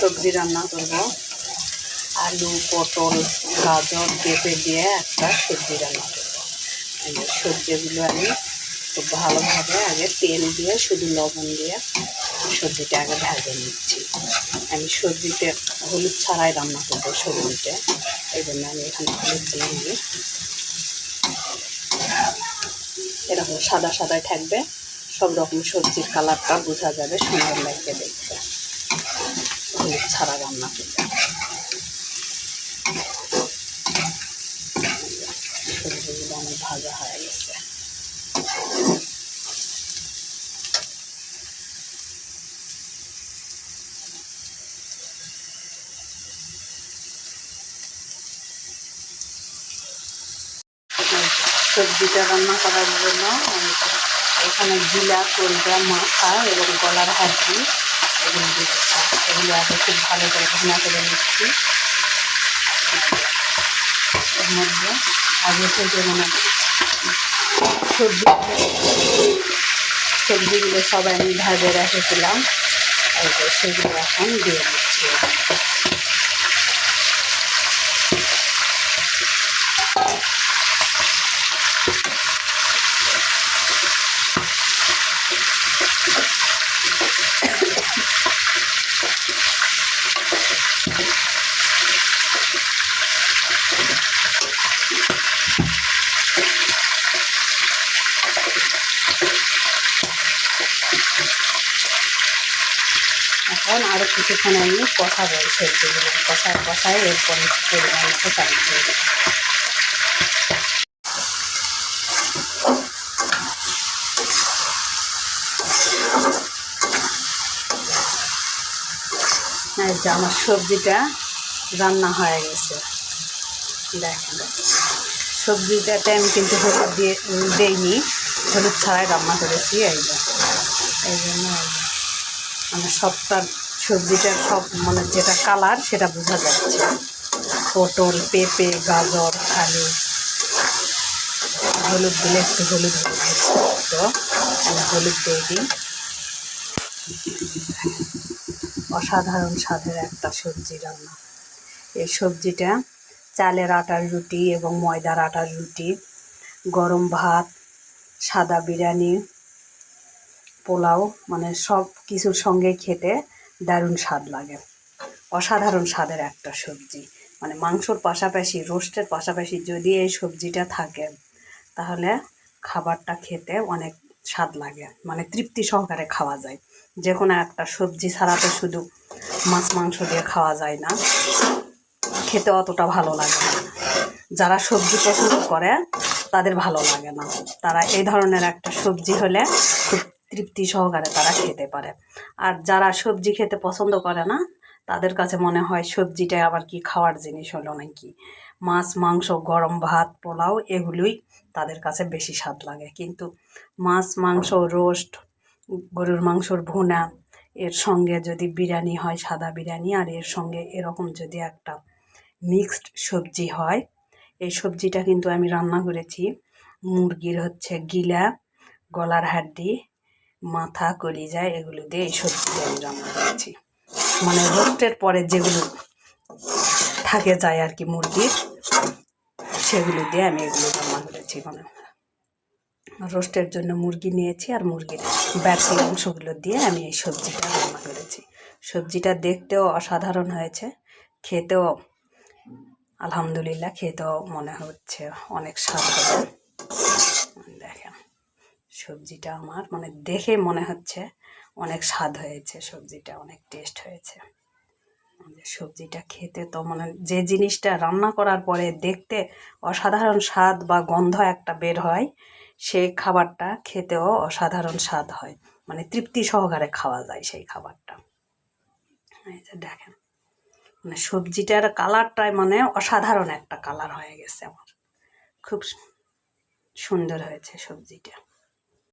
সবজি রান্না করব। আলু, পটল, গাজর পেঁপে দিয়ে একটা সবজি রান্না করব। সবজিগুলো আমি খুব ভালোভাবে আগে তেল দিয়ে, শুধু লবণ দিয়ে সবজিটা আগে ভেজে নিচ্ছি। আমি সবজিতে হলুদ ছাড়াই রান্না করব সবজিতে। এই জন্য আমি এখানে হলুদ দিয়ে নিই এরকম সাদা সাদাই থাকবে। সব রকম সবজির কালারটা বোঝা যাবে, সুন্দর লাগবে দেখতে। হলুদ ছাড়া রান্না সবজিগুলো আমার ভাজা হয়ে সবজিটা রান্না করার জন্য এখানে জিলা কলজা মাথা এবং গলার হাড্ডি এগুলো এগুলো আগে খুব ভালো করে ঘন করে নিচ্ছি। এর মধ্যে আগে থেকে মানে সবজি, সবজিগুলো সবাই আমি ভাজে রেখেছিলাম। সেগুলো এখন দিয়ে দিচ্ছি। এখন আরও কিছুক্ষণ আমি কষাবো সবজিগুলো কষায় কষায় এরপরে পরিমাণ এই যে আমার সবজিটা রান্না হয়ে গেছে। দেখেন, সবজিটাতে আমি কিন্তু হলুদ দিয়ে দেইনি। হলুদ ছাড়াই রান্না করেছি, এই যে। এই জন্য মানে সবটা সবজিটার সব মানে যেটা কালার সেটা বোঝা যাচ্ছে। পটল, পেঁপে, গাজর, আলু, হলুদ দিলে একটু হলুদ তো আমি হলুদ দিয়ে দিই। অসাধারণ স্বাদের একটা সবজি রান্না। এই সবজিটা চালের আটার রুটি এবং ময়দার আটার রুটি, গরম ভাত, সাদা বিরিয়ানি পোলাও মানে সব কিছুর সঙ্গে খেতে দারুণ স্বাদ লাগে। অসাধারণ স্বাদের একটা সবজি। মানে মাংসর পাশাপাশি, রোস্টের পাশাপাশি যদি এই সবজিটা থাকে, তাহলে খাবারটা খেতে অনেক স্বাদ লাগে। মানে তৃপ্তি সহকারে খাওয়া যায়। যে কোনো একটা সবজি ছাড়া তো শুধু মাছ, মাংস দিয়ে খাওয়া যায় না। খেতে অতটা ভালো লাগে না। যারা সবজি পছন্দ করে, তাদের ভালো লাগে না। তারা এই ধরনের একটা সবজি হলে তৃপ্তি সহকারে তারা খেতে পারে। আর যারা সবজি খেতে পছন্দ করে না, তাদের কাছে মনে হয় সবজিটা আবার কি খাওয়ার জিনিস হলো নাকি? মাছ, মাংস, গরম ভাত, পোলাও এগুলোই তাদের কাছে বেশি স্বাদ লাগে। কিন্তু মাছ, মাংস, রোস্ট, গরুর মাংসর ভুনা, এর সঙ্গে যদি বিরিয়ানি হয়, সাদা বিরিয়ানি, আর এর সঙ্গে এরকম যদি একটা মিক্সড সবজি হয়, এই সবজিটা কিন্তু আমি রান্না করেছি। মুরগির হচ্ছে গিলা, গলার হাড্ডি মাথা, কলিজা, এগুলো দিয়ে এই সবজিটা আমি রান্না করেছি। মানে রোস্টের পরে যেগুলো থাকে যায় আর কি মুরগির, সেগুলো দিয়ে আমি এগুলো রান্না করেছি মানে রোস্টের জন্য মুরগি নিয়েছি আর মুরগির ব্যাসি অংশগুলো দিয়ে আমি এই সবজিটা রান্না করেছি। সবজিটা দেখতেও অসাধারণ হয়েছে, খেতেও আলহামদুলিল্লাহ, খেতেও মনে হচ্ছে অনেক স্বাদ দেখেন। সবজিটা আমার মানে দেখে মনে হচ্ছে অনেক স্বাদ হয়েছে, সবজিটা অনেক টেস্ট হয়েছে। সবজিটা খেতে তো মানে যে জিনিসটা রান্না করার পরে দেখতে অসাধারণ স্বাদ বা গন্ধ একটা বের হয় সেই খাবারটা খেতেও অসাধারণ স্বাদ হয়। মানে তৃপ্তি সহকারে খাওয়া যায় সেই খাবারটা। দেখেন মানে সবজিটার কালারটাই মানে অসাধারণ একটা কালার হয়ে গেছে আমার। খুব সুন্দর হয়েছে সবজিটা।